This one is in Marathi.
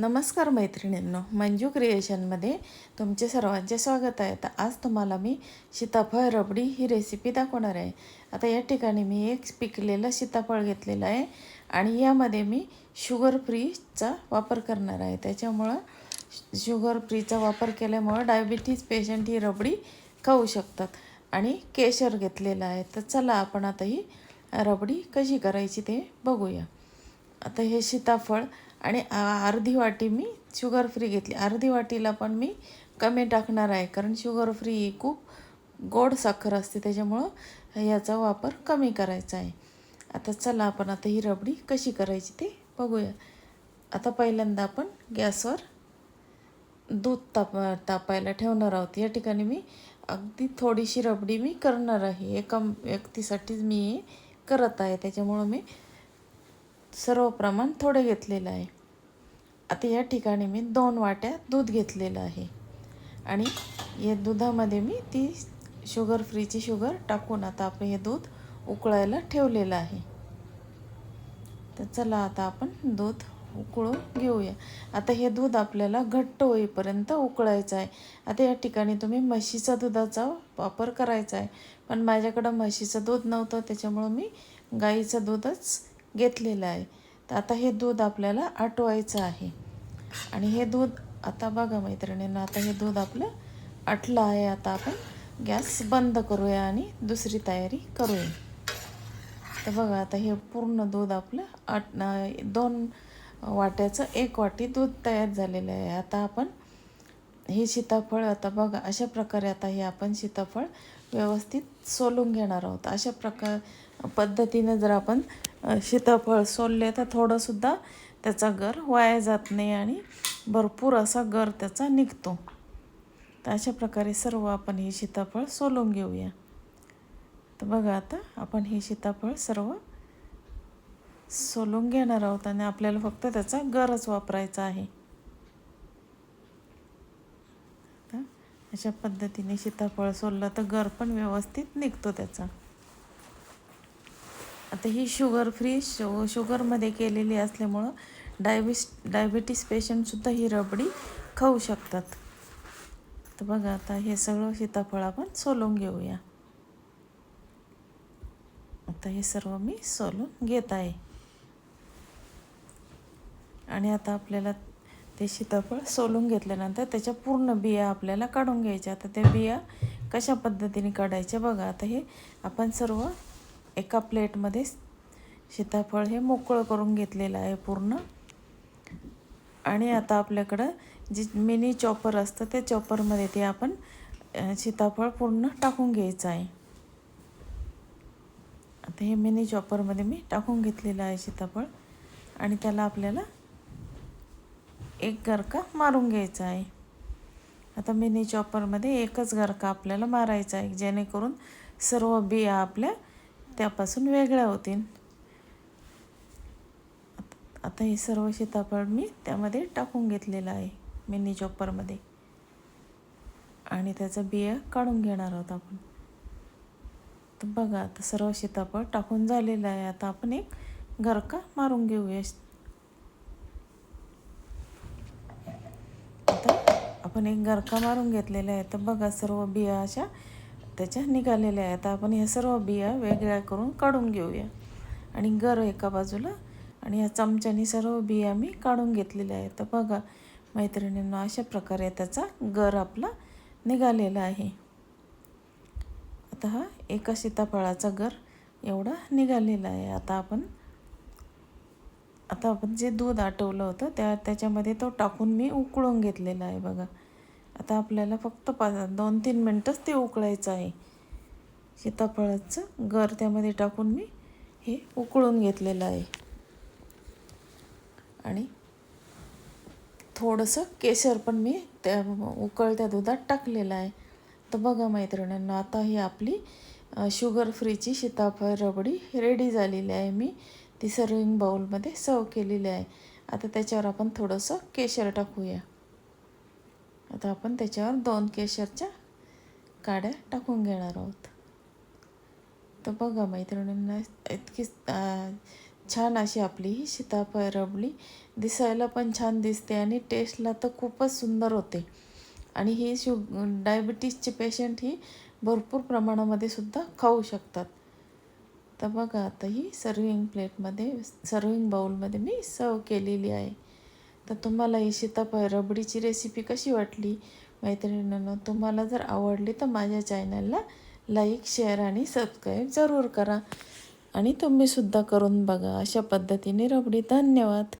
नमस्कार मैत्रिणींनो मंजू क्रिएशनमध्ये तुमचे सर्वांचे स्वागत आहे. तर आज तुम्हाला मी सीताफळ रबडी ही रेसिपी दाखवणार आहे. आता या ठिकाणी मी एक पिकलेलं सीताफळ घेतलेलं आहे आणि यामध्ये मी शुगर फ्रीचा वापर करणार आहे. त्याच्यामुळं शुगर फ्रीचा वापर केल्यामुळं डायबिटीज पेशंट ही रबडी खाऊ शकतात. आणि केशर घेतलेलं आहे. तर चला आपण आता ही रबडी कशी करायची ते बघूया. आता हे सीताफळ आणि अर्धी वाटी मी शुगर फ्री घेतली. अर्धी वाटीला पण मी कमी टाकणार आहे कारण शुगर फ्री ही खूप गोड साखर असते त्याच्यामुळं याचा वापर कमी करायचा आहे. आता चला आपण आता ही रबडी कशी करायची ते बघूया. आता पहिल्यांदा आपण गॅसवर दूध ताप तापायला ठेवणार आहोत. या ठिकाणी मी अगदी थोडीशी रबडी मी करणार आहे. एका व्यक्तीसाठीच मी करत आहे त्याच्यामुळं मी सर्व प्रमाण थोडे घेतलेलं आहे. आता या ठिकाणी मी दोन वाट्या दूध घेतलेलं आहे. आणि या दुधामध्ये मी ती शुगर फ्रीची शुगर टाकून आता आपण हे दूध उकळायला ठेवलेलं आहे. तर चला आता आपण दूध उकळून घेऊया. आता हे दूध आपल्याला घट्ट होईपर्यंत उकळायचं आहे. आता या ठिकाणी तुम्ही म्हशीचा दुधाचा वापर करायचा आहे. पण माझ्याकडं म्हशीचं दूध नव्हतं त्याच्यामुळं मी गाईचं दूधच घेतलेलं आहे. तर आता हे दूध आपल्याला आटवायचं आहे. आणि हे दूध आता बघा मैत्रिणींना आता हे दूध आपलं आटलं आहे. आता आपण गॅस बंद करूया आणि दुसरी तयारी करूया. तर बघा आता हे पूर्ण दूध आपलं आट दोन वाट्याचं एक वाटी दूध तयार झालेलं आहे. आता आपण हे सीताफळ आता बघा अशा प्रकारे आता हे आपण सीताफळ व्यवस्थित सोलून घेणार आहोत. अशा प्रकार पद्धतीनं जर आपण सीताफळ सोलले तर थोडंसुद्धा त्याचा गर वाया जात नाही आणि भरपूर असा गर त्याचा निघतो. तर अशा प्रकारे सर्व आपण हे सीताफळ सोलून घेऊया. तर बघा आता आपण हे सीताफळ सर्व सोलून घेणार आहोत आणि आपल्याला फक्त त्याचा गरच वापरायचा आहे. अशा पद्धतीने सीताफळ सोललं तर गर पण व्यवस्थित निघतो त्याचा. आता ही शुगर फ्री शु शुगरमध्ये केलेली असल्यामुळं डायबिस डायबिटीस पेशंटसुद्धा ही रबडी खाऊ शकतात. तर बघा आता हे सगळं सीताफळ आपण सोलून घेऊया. आता हे सर्व मी सोलून घेत आहे. आणि आता आपल्याला ते सीताफळ सोलून घेतल्यानंतर त्याच्या पूर्ण बिया आपल्याला काढून घ्यायच्या. आता त्या बिया कशा पद्धतीने काढायच्या बघा. आता हे आपण सर्व एका प्लेटमध्ये सीताफळ हे मोकळं करून घेतलेलं आहे पूर्ण. आणि आता आपल्याकडं जी मिनी चॉपर असतं त्या चॉपरमध्ये ते आपण सीताफळ पूर्ण टाकून घ्यायचं आहे. आता हे मिनी चॉपरमध्ये मी टाकून घेतलेलं आहे सीताफळ. आणि त्याला आपल्याला एक गरका मारून घ्यायचा आहे. आता मिनी चॉपरमध्ये एकच गरका आपल्याला मारायचा आहे जेणेकरून सर्व बिया आपल्या त्यापासून वेगळ्या होतील. आता हे सर्व सीताफळ मी त्यामध्ये टाकून घेतलेलं आहे मिनी चॉपरमध्ये. आणि त्याचा बिया काढून घेणार आहोत आपण. तर बघा आता सर्व सीताफळ टाकून झालेलं आहे. आता आपण एक गरका मारून घेऊया. आता आपण एक गरका मारून घेतलेला आहे तर बघा सर्व बिया अशा त्याच्या निघालेल्या आहेत. आता आपण ह्या सर्व बिया वेगळ्या करून काढून घेऊया. आणि गर एका बाजूला आणि या चमच्याने सर्व बिया मी काढून घेतलेल्या आहेत. तर बघा मैत्रिणींनो अशा प्रकारे त्याचा गर आपला निघालेला आहे. आता हा एका सीताफळाचा गर एवढा निघालेला आहे. आता आपण आता आपण जे दूध आटवलं होतं त्या त्याच्यामध्ये तो टाकून मी उकळून घेतलेला आहे बघा. आता आपल्याला फक्त पा दोन तीन मिनटंच ते उकळायचं आहे. सीताफळाचं गर त्यामध्ये टाकून मी हे उकळून घेतलेलं आहे. आणि थोडंसं केशर पण मी त्या उकळत्या दुधात टाकलेलं आहे. तर बघा मैत्रिणींना आता ही आपली शुगर फ्रीची सीताफळ रबडी रेडी झालेली आहे मी. ती सर्विंग बाउलमध्ये सर्व केलेली आहे. आता त्याच्यावर आपण थोडंसं केशर टाकूया. आता आपण त्याच्यावर दोन केशरच्या काड्या टाकून घेणार आहोत. तर बघा मैत्रिणींना इतकी छान अशी आपली ही सीताफळ रबली दिसायला पण छान दिसते आणि टेस्टला तर खूपच सुंदर होते. आणि ही शु डायबिटीसचे पेशंट ही भरपूर प्रमाणामध्ये सुद्धा खाऊ शकतात. तर बघा आता ही सर्विंग प्लेटमध्ये सर्विंग बाउलमध्ये मी सर्व केलेली आहे. तर तुम्हाला ही सीताफळ रबडीची रेसिपी कशी वाटली? मैत्रिणींनो तुम्हाला जर आवडली तर माझ्या चॅनलला लाईक शेअर आणि सबस्क्राईब जरूर करा. आणि तुम्हीसुद्धा करून बघा. अशा पद्धतीने रबडी. धन्यवाद.